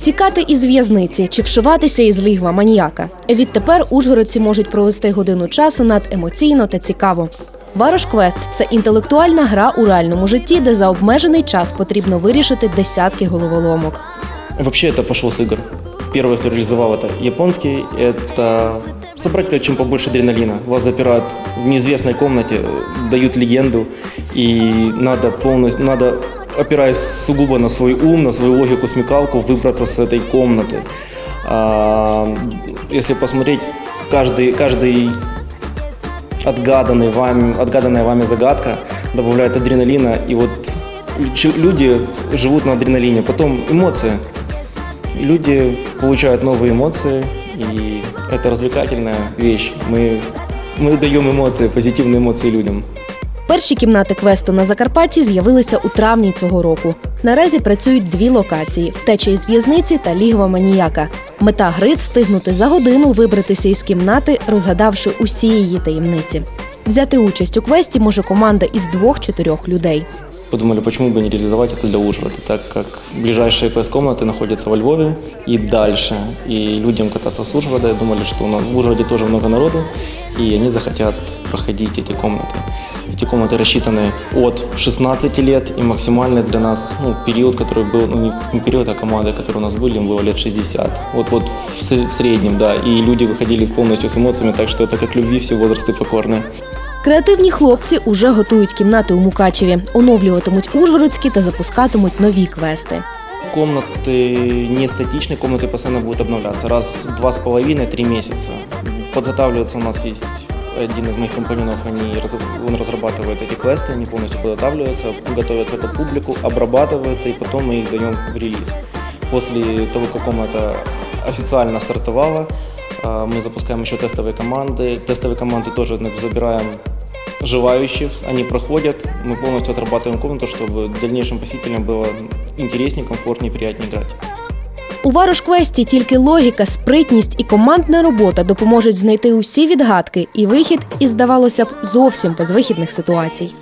Тікати із в'язниці чи вшиватися із лігва маніяка. Відтепер ужгородці можуть провести годину часу над емоційно та цікаво. Варош Квест це інтелектуальна гра у реальному житті, де за обмежений час потрібно вирішити десятки головоломок. Вообще это пошло с игр. Первый, кто реализовал это японский, это собрать как чем побольше адреналина. Вас запирают в неизвестной комнате, э, дают легенду, и надо полностью, надо, опираясь сугубо на свой ум, на свою логику, смекалку, выбраться с этой комнаты. А, если посмотреть, каждый, каждый отгаданный вами, отгаданная вами загадка добавляет адреналина, и вот люди живут на адреналине. Потом эмоции. Люди получают новые эмоции, и это развлекательная вещь. Мы, мы даем эмоции, позитивные эмоции людям. Перші кімнати квесту на Закарпатті з'явилися у травні цього року. Наразі працюють дві локації: втеча із в'язниці та лігва маніяка. Мета гри встигнути за годину вибратися із кімнати, розгадавши усі її таємниці. Взяти участь у квесті може команда із двох-чотирьох людей. Подумали, почему бы не реализовать это для Ужгорода, так как ближайшие квест-комнаты находятся во Львове и дальше. И людям кататься с Ужгорода, думали, что у нас в Ужгороде тоже много народу, и они захотят проходить эти комнаты. Эти комнаты рассчитаны от 16 лет, и максимальный для нас ну, период, который был, ну не- период, а команда, которые у нас были, им было лет 60. Вот, вот в, в среднем, да. И люди выходили полностью с эмоциями, так что это как любви, все возрасты покорны. Креативні хлопці уже готують кімнати у Мукачеві, оновлюватимуть ужгородські та запускатимуть нові квести. Комнаты не статичные, комнаты постоянно будут обновляться. Раз в два с половиной, три месяца. Подготавливается у нас есть один из моих компаньонов, они, раз- он разрабатывает эти квесты, они полностью подготавливаются, готовятся под публику, обрабатываются, и потом мы их даем в релиз. После того, как комната официально стартовала, а, мы запускаем еще тестовые команды. Тестовые команды тоже забираем желающих, они проходят, мы полностью отрабатываем комнату, чтобы дальнейшим посетителям было интереснее, комфортнее, приятнее играть. У Варош-квесті тільки логіка, спритність і командна робота допоможуть знайти усі відгадки і вихід із, здавалося б, зовсім безвихідних ситуацій.